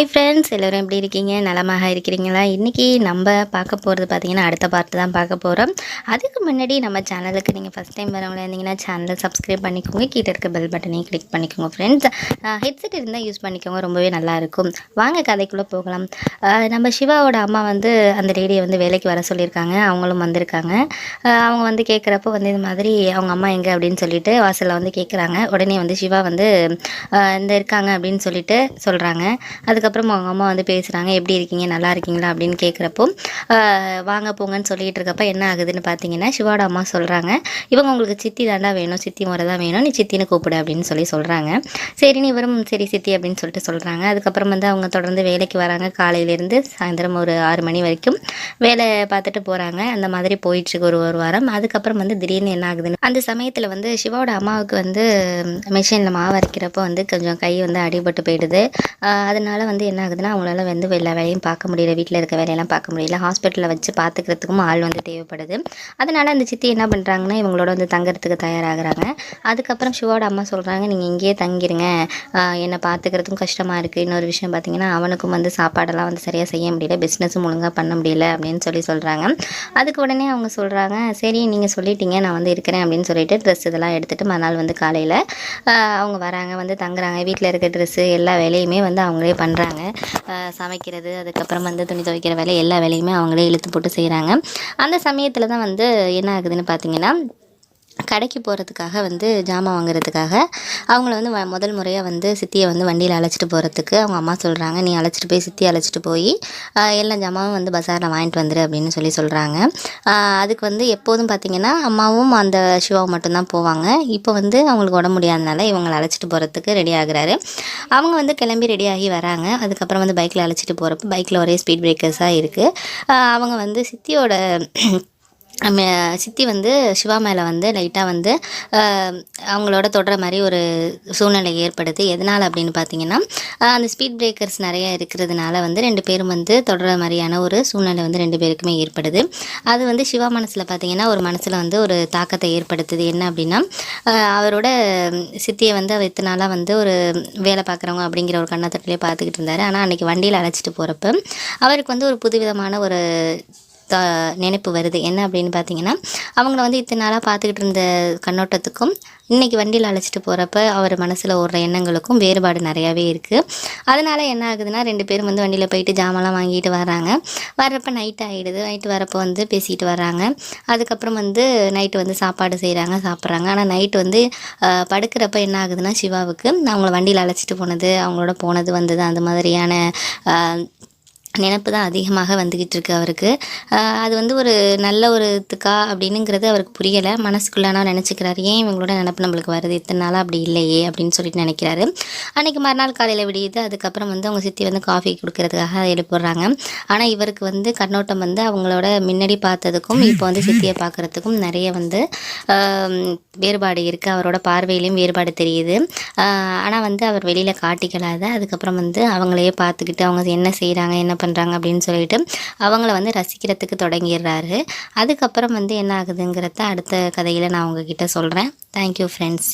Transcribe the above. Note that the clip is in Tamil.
ஹை ஃப்ரெண்ட்ஸ் எல்லோரும் எப்படி இருக்கீங்க? நலமாக இருக்கிறீங்களா? இன்றைக்கி நம்ம பார்க்க போகிறது பார்த்தீங்கன்னா அடுத்த பார்ட்டு தான் பார்க்க போகிறோம் அதுக்கு முன்னாடி நம்ம சேனலுக்கு நீங்கள் ஃபஸ்ட் டைம் வரவங்களா இருந்தீங்கன்னா சேனலை சப்ஸ்கிரைப் பண்ணிக்கோங்க. கீழே இருக்க பெல் பட்டனையும் கிளிக் பண்ணிக்கோங்க ஃப்ரெண்ட்ஸ் ஹெட்செட் இருந்தால் யூஸ் பண்ணிக்கோங்க. ரொம்பவே நல்லாயிருக்கும் வாங்க கதைக்குள்ளே போகலாம். நம்ம சிவாவோட அம்மா வந்து அந்த லேடியை வந்து வேலைக்கு வர சொல்லியிருக்காங்க. அவங்களும் வந்திருக்காங்க. அவங்க வந்து கேட்குறப்போ வந்து இது மாதிரி அவங்க அம்மா எங்கே? அப்படின்னு சொல்லிட்டு வாசலில் வந்து கேட்குறாங்க. உடனே வந்து சிவா வந்து இந்த இருக்காங்க அப்படின்னு சொல்லிட்டு சொல்கிறாங்க அதுக்கப்புறம் அவங்க அம்மா வந்து பேசுகிறாங்க எப்படி இருக்கீங்க? நல்லா இருக்கீங்களா? அப்படின்னு கேட்குறப்போ வாங்க போங்கன்னு சொல்லிகிட்டு இருக்கப்ப என்ன ஆகுதுன்னு பார்த்தீங்கன்னா சிவாட அம்மா சொல்கிறாங்க இவங்க உங்களுக்கு சித்தி தாண்டா வேணும் சித்தி முறை தான் வேணும் நீ சித்தின்னு கூப்பிடு அப்படின்னு சொல்லி சொல்கிறாங்க சரின்னு இவரும் சரி சித்தி அப்படின்னு சொல்லிட்டு சொல்கிறாங்க அதுக்கப்புறம் வந்து அவங்க தொடர்ந்து வேலைக்கு வராங்க. காலையிலேருந்து சாயந்தரம் ஒரு ஆறு மணி வரைக்கும் வேலை பார்த்துட்டு போகிறாங்க அந்த மாதிரி போயிட்டுருக்கு ஒரு ஒரு வாரம். அதுக்கப்புறம் வந்து திடீர்னு என்ன ஆகுதுன்னு அந்த சமயத்தில் வந்து சிவாவோட அம்மாவுக்கு வந்து மிஷினில் மாவு அரைக்கிறப்போ வந்து கொஞ்சம் கை வந்து அடிபட்டு போயிடுது. அதனால் அதனால வந்து வந்து என்ன ஆகுதுன்னா அவங்களால வந்து எல்லா வேலையும் பார்க்க முடியல. வீட்டில் இருக்க வேலையெல்லாம் பார்க்க முடியல. ஹாஸ்பிட்டலில் வச்சு பார்த்துக்கிறதுக்கும் ஆள் வந்து தேவைப்படுது. அதனால் அந்த சித்தி என்ன பண்ணுறாங்கன்னா இவங்களோட வந்து தங்கறதுக்கு தயாராகிறாங்க. அதுக்கப்புறம் சிவோட அம்மா சொல்கிறாங்க நீங்கள் இங்கேயே தங்கிருங்க. என்னை பார்த்துக்கிறதுக்கும் கஷ்டமாக இருக்குது இன்னொரு விஷயம் பார்த்தீங்கன்னா அவனுக்கும் வந்து சாப்பாடெல்லாம் வந்து சரியாக செய்ய முடியல. பிஸ்னஸும் ஒழுங்காக பண்ண முடியல அப்படின்னு சொல்லி சொல்கிறாங்க அதுக்கு உடனே அவங்க சொல்கிறாங்க சரி நீங்கள் சொல்லிட்டீங்க. நான் வந்து இருக்கிறேன் அப்படின்னு சொல்லிட்டு ட்ரெஸ் இதெல்லாம் எடுத்துகிட்டு மறுநாள் வந்து காலையில் அவங்க வராங்க வந்து தங்குறாங்க. வீட்டில் இருக்க ட்ரெஸ்ஸு எல்லா வேலையுமே வந்து அவங்களே பண்ணுறாங்க சமைக்கிறது அதுக்கப்புறம் வந்து துணி துவைக்கிற வேலை எல்லா வேலையுமே அவங்களே இழுத்து போட்டு செய்கிறாங்க அந்த சமயத்தில் தான் வந்து என்ன ஆகுதுன்னு பார்த்தீங்கன்னா கடைக்கு போகிறதுக்காக வந்து ஜாமான் வாங்குறதுக்காக அவங்கள வந்து வ- முதல் முறையாக வந்து சித்தியை வந்து வண்டியில் அழைச்சிட்டு போகிறதுக்கு அவங்க அம்மா சொல்கிறாங்க நீ அழைச்சிட்டு போய் சித்தி அழைச்சிட்டு போய் எல்லா ஜாமாவும் வந்து பஸாரில் வாங்கிட்டு வந்துரு அப்படின்னு சொல்லி சொல்கிறாங்க அதுக்கு வந்து எப்போதும் பார்த்திங்கன்னா அம்மாவும் அந்த சிவாவும் மட்டும்தான் போவாங்க. இப்போ வந்து அவங்களுக்கு உடம்பு முடியாதனால இவங்களை அழைச்சிட்டு போகிறதுக்கு ரெடி ஆகுறாரு. அவங்க வந்து கிளம்பி ரெடியாகி வராங்க. அதுக்கப்புறம் வந்து பைக்கில் அழைச்சிட்டு போகிறப்ப பைக்கில் ஒரே ஸ்பீட் பிரேக்கர்ஸாக இருக்குது அவங்க வந்து சித்தியோட சித்தி வந்து சிவா மேலே வந்து லைட்டாக வந்து அவங்களோட தொடுற மாதிரி ஒரு சூழ்நிலை ஏற்படுது. எதனால் அப்படின்னு பார்த்தீங்கன்னா அந்த ஸ்பீட் பிரேக்கர்ஸ் நிறைய இருக்கிறதுனால வந்து ரெண்டு பேரும் வந்து தொடர மாதிரியான ஒரு சூழ்நிலை வந்து ரெண்டு பேருக்குமே ஏற்படுது. அது வந்து சிவா மனசில் பார்த்தீங்கன்னா ஒரு மனசில் வந்து ஒரு தாக்கத்தை ஏற்படுத்துது. என்ன அப்படின்னா அவரோட சித்தியை வந்து அவர் இத்தனை நாளாக வந்து ஒரு வேலை பார்க்குறவங்க அப்படிங்கிற ஒரு கண்ணத்தட்டிலே பார்த்துக்கிட்டு இருந்தார். ஆனால் அன்றைக்கி வண்டியில் அழைச்சிட்டு போகிறப்ப அவருக்கு வந்து ஒரு புதுவிதமான ஒரு நினைப்பு வருது. என்ன அப்படின்னு பார்த்தீங்கன்னா அவங்கள வந்து இத்தனை நாளாக பார்த்துக்கிட்டு இருந்த கண்ணோட்டத்துக்கும் இன்றைக்கி வண்டியில் அழைச்சிட்டு போகிறப்ப அவர் மனசில் ஓடுற எண்ணங்களுக்கும் வேறுபாடு நிறையாவே இருக்குது அதனால் என்ன ஆகுதுன்னா ரெண்டு பேரும் வந்து வண்டியில் போயிட்டு ஜாமான்லாம் வாங்கிட்டு வராங்க வர்றப்ப நைட் ஆகிடுது நைட்டு வரப்போ வந்து பேசிக்கிட்டு வராங்க அதுக்கப்புறம் வந்து நைட்டு வந்து சாப்பாடு செய்கிறாங்க சாப்பிட்றாங்க. ஆனால் நைட்டு வந்து படுக்கிறப்ப என்ன ஆகுதுன்னா சிவாவுக்கு அவங்கள வண்டியில் அழைச்சிட்டு போனது அவங்களோட போனது வந்தது அந்த மாதிரியான நினப்பு தான் அதிகமாக வந்துக்கிட்டு இருக்கு அவருக்கு அது வந்து ஒரு நல்ல ஒரு இதுக்கா அப்படின்னுங்கிறது அவருக்கு புரியலை. மனசுக்குள்ளானா நினச்சிக்கிறாரு ஏன் இவங்களோட நினப்பு நம்மளுக்கு வருது? இத்தனை நாளாக அப்படி இல்லையே? அப்படின்னு சொல்லிட்டு நினைக்கிறாரு. அன்றைக்கி மறுநாள் காலையில் விடியுது. அதுக்கப்புறம் வந்து அவங்க சித்தி வந்து காஃபி கொடுக்கறதுக்காக எழுப்பிடுறாங்க. ஆனால் இவருக்கு வந்து கண்ணோட்டம் வந்து அவங்களோட முன்னாடி பார்த்ததுக்கும் இப்போ வந்து சித்தியை பார்க்குறதுக்கும் நிறைய வந்து வேறுபாடு இருக்குது அவரோட பார்வையிலையும் வேறுபாடு தெரியுது. ஆனால் வந்து அவர் வெளியில் காட்டிக்கலாத. அதுக்கப்புறம் வந்து அவங்களையே பார்த்துக்கிட்டு அவங்க என்ன செய்கிறாங்க என்ன பண்ணுறாங்க அப்படின்னு சொல்லிட்டு அவங்கள வந்து ரசிக்கிறதுக்கு தொடங்கிடுறாரு. அதுக்கப்புறம் வந்து என்ன ஆகுதுங்கிறத அடுத்த கதையில் நான் உங்ககிட்ட சொல்கிறேன் தேங்க்யூ ஃப்ரெண்ட்ஸ்